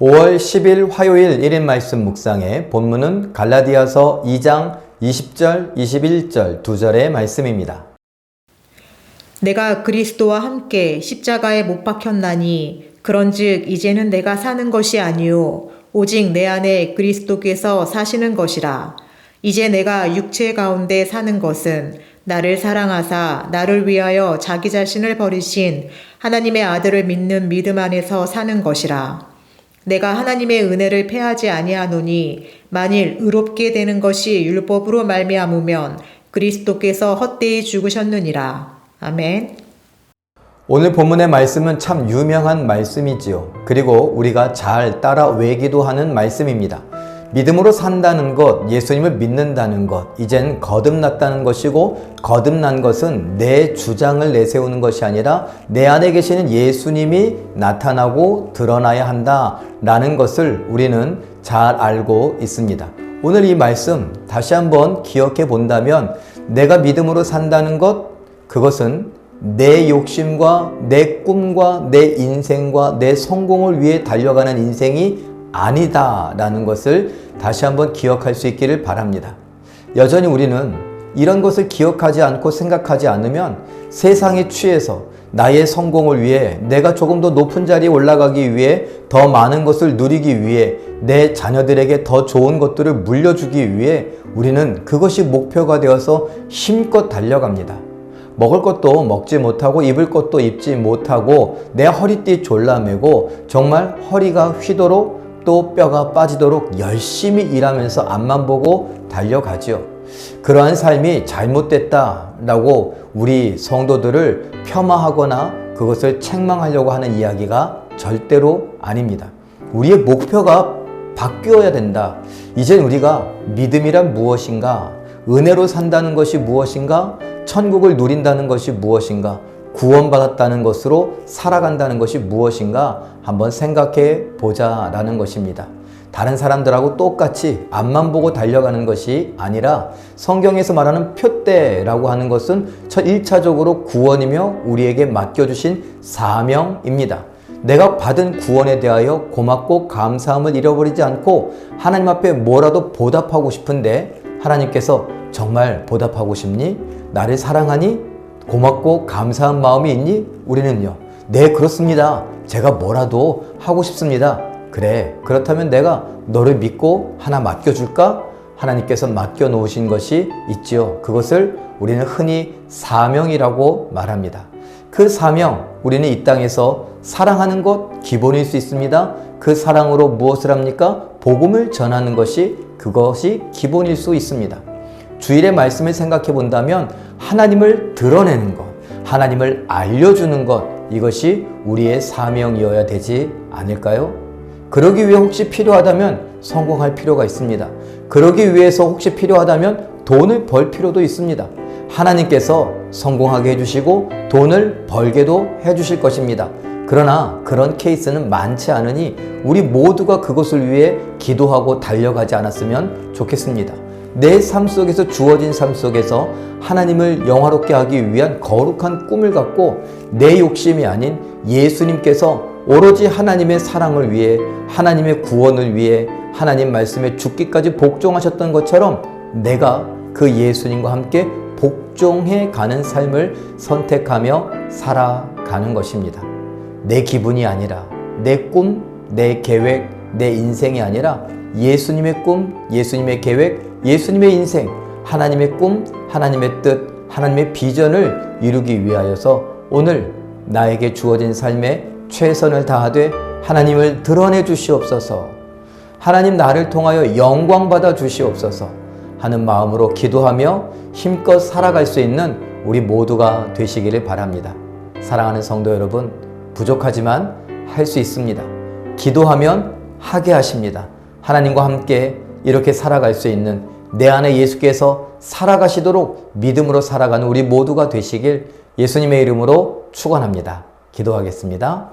5월 10일 화요일 1인 말씀 묵상의 본문은 갈라디아서 2장 20절, 21절 두 절의 말씀입니다. 내가 그리스도와 함께 십자가에 못 박혔나니 그런즉 이제는 내가 사는 것이 아니요 오직 내 안에 그리스도께서 사시는 것이라 이제 내가 육체 가운데 사는 것은 나를 사랑하사 나를 위하여 자기 자신을 버리신 하나님의 아들을 믿는 믿음 안에서 사는 것이라 내가 하나님의 은혜를 패하지 아니하노니 만일 의롭게 되는 것이 율법으로 말미암으면 그리스도께서 헛되이 죽으셨느니라 아멘. 오늘 본문의 말씀은 참 유명한 말씀이지요. 그리고 우리가 잘 따라 외기도 하는 말씀입니다. 믿음으로 산다는 것, 예수님을 믿는다는 것, 이젠 거듭났다는 것이고, 거듭난 것은 내 주장을 내세우는 것이 아니라 내 안에 계시는 예수님이 나타나고 드러나야 한다라는 것을 우리는 잘 알고 있습니다. 오늘 이 말씀 다시 한번 기억해 본다면 내가 믿음으로 산다는 것, 그것은 내 욕심과 내 꿈과 내 인생과 내 성공을 위해 달려가는 인생이 아니다라는 것을 다시 한번 기억할 수 있기를 바랍니다. 여전히 우리는 이런 것을 기억하지 않고 생각하지 않으면 세상에 취해서 나의 성공을 위해 내가 조금 더 높은 자리에 올라가기 위해 더 많은 것을 누리기 위해 내 자녀들에게 더 좋은 것들을 물려주기 위해 우리는 그것이 목표가 되어서 힘껏 달려갑니다. 먹을 것도 먹지 못하고 입을 것도 입지 못하고 내 허리띠 졸라매고 정말 허리가 휘도록 또 뼈가 빠지도록 열심히 일하면서 앞만 보고 달려가지요. 그러한 삶이 잘못됐다라고 우리 성도들을 폄하하거나 그것을 책망하려고 하는 이야기가 절대로 아닙니다. 우리의 목표가 바뀌어야 된다. 이젠 우리가 믿음이란 무엇인가? 은혜로 산다는 것이 무엇인가? 천국을 누린다는 것이 무엇인가? 구원받았다는 것으로 살아간다는 것이 무엇인가? 한번 생각해 보자라는 것입니다. 다른 사람들하고 똑같이 앞만 보고 달려가는 것이 아니라 성경에서 말하는 표대라고 하는 것은 첫 1차적으로 구원이며 우리에게 맡겨주신 사명입니다. 내가 받은 구원에 대하여 고맙고 감사함을 잃어버리지 않고 하나님 앞에 뭐라도 보답하고 싶은데 하나님께서 정말 보답하고 싶니? 나를 사랑하니? 고맙고 감사한 마음이 있니? 우리는요. 네, 그렇습니다. 제가 뭐라도 하고 싶습니다. 그래. 그렇다면 내가 너를 믿고 하나 맡겨줄까? 하나님께서 맡겨놓으신 것이 있지요. 그것을 우리는 흔히 사명이라고 말합니다. 그 사명, 우리는 이 땅에서 사랑하는 것 기본일 수 있습니다. 그 사랑으로 무엇을 합니까? 복음을 전하는 것이 그것이 기본일 수 있습니다. 주일의 말씀을 생각해 본다면 하나님을 드러내는 것, 하나님을 알려주는 것, 이것이 우리의 사명이어야 되지 않을까요? 그러기 위해 혹시 필요하다면 성공할 필요가 있습니다. 그러기 위해서 혹시 필요하다면 돈을 벌 필요도 있습니다. 하나님께서 성공하게 해주시고 돈을 벌게도 해주실 것입니다. 그러나 그런 케이스는 많지 않으니 우리 모두가 그것을 위해 기도하고 달려가지 않았으면 좋겠습니다. 내 삶 속에서 주어진 삶 속에서 하나님을 영화롭게 하기 위한 거룩한 꿈을 갖고 내 욕심이 아닌 예수님께서 오로지 하나님의 사랑을 위해 하나님의 구원을 위해 하나님 말씀에 죽기까지 복종하셨던 것처럼 내가 그 예수님과 함께 복종해 가는 삶을 선택하며 살아가는 것입니다. 내 기분이 아니라 내 꿈, 내 계획, 내 인생이 아니라 예수님의 꿈, 예수님의 계획, 예수님의 인생, 하나님의 꿈, 하나님의 뜻, 하나님의 비전을 이루기 위하여서 오늘 나에게 주어진 삶에 최선을 다하되 하나님을 드러내 주시옵소서. 하나님 나를 통하여 영광 받아 주시옵소서. 하는 마음으로 기도하며 힘껏 살아갈 수 있는 우리 모두가 되시기를 바랍니다. 사랑하는 성도 여러분, 부족하지만 할 수 있습니다. 기도하면 하게 하십니다. 하나님과 함께 이렇게 살아갈 수 있는 내 안에 예수께서 살아가시도록 믿음으로 살아가는 우리 모두가 되시길 예수님의 이름으로 축원합니다. 기도하겠습니다.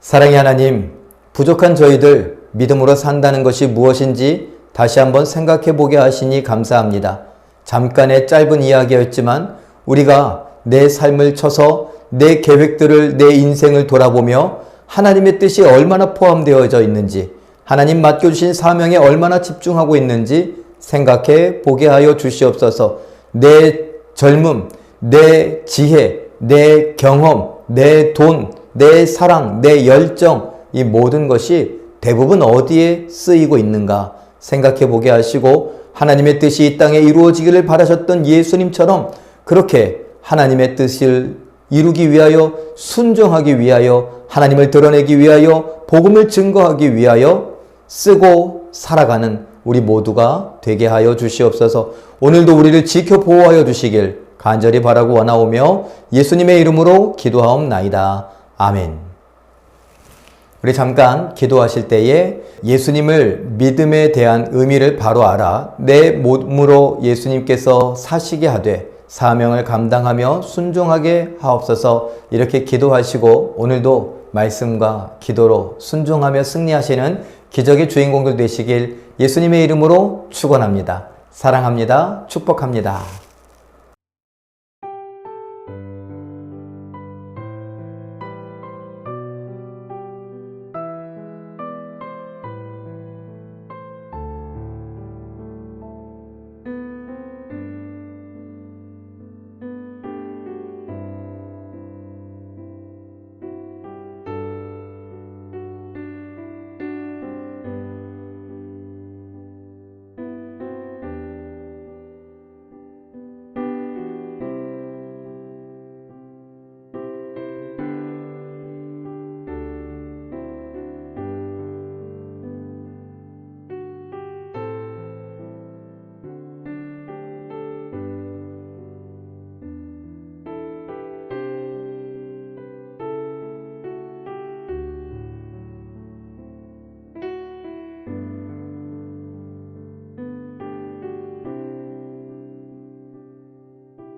사랑의 하나님, 부족한 저희들 믿음으로 산다는 것이 무엇인지 다시 한번 생각해 보게 하시니 감사합니다. 잠깐의 짧은 이야기였지만 우리가 내 삶을 쳐서 내 계획들을 내 인생을 돌아보며 하나님의 뜻이 얼마나 포함되어져 있는지, 하나님 맡겨주신 사명에 얼마나 집중하고 있는지 생각해 보게 하여 주시옵소서. 내 젊음, 내 지혜, 내 경험, 내 돈, 내 사랑, 내 열정, 이 모든 것이 대부분 어디에 쓰이고 있는가 생각해 보게 하시고 하나님의 뜻이 이 땅에 이루어지기를 바라셨던 예수님처럼 그렇게 하나님의 뜻을 이루기 위하여 순종하기 위하여 하나님을 드러내기 위하여 복음을 증거하기 위하여 쓰고 살아가는 우리 모두가 되게 하여 주시옵소서. 오늘도 우리를 지켜 보호하여 주시길 간절히 바라고 원하오며 예수님의 이름으로 기도하옵나이다. 아멘. 우리 잠깐 기도하실 때에 예수님을 믿음에 대한 의미를 바로 알아 내 몸으로 예수님께서 사시게 하되 사명을 감당하며 순종하게 하옵소서 이렇게 기도하시고 오늘도 말씀과 기도로 순종하며 승리하시는 기적의 주인공들 되시길 예수님의 이름으로 축원합니다. 사랑합니다. 축복합니다.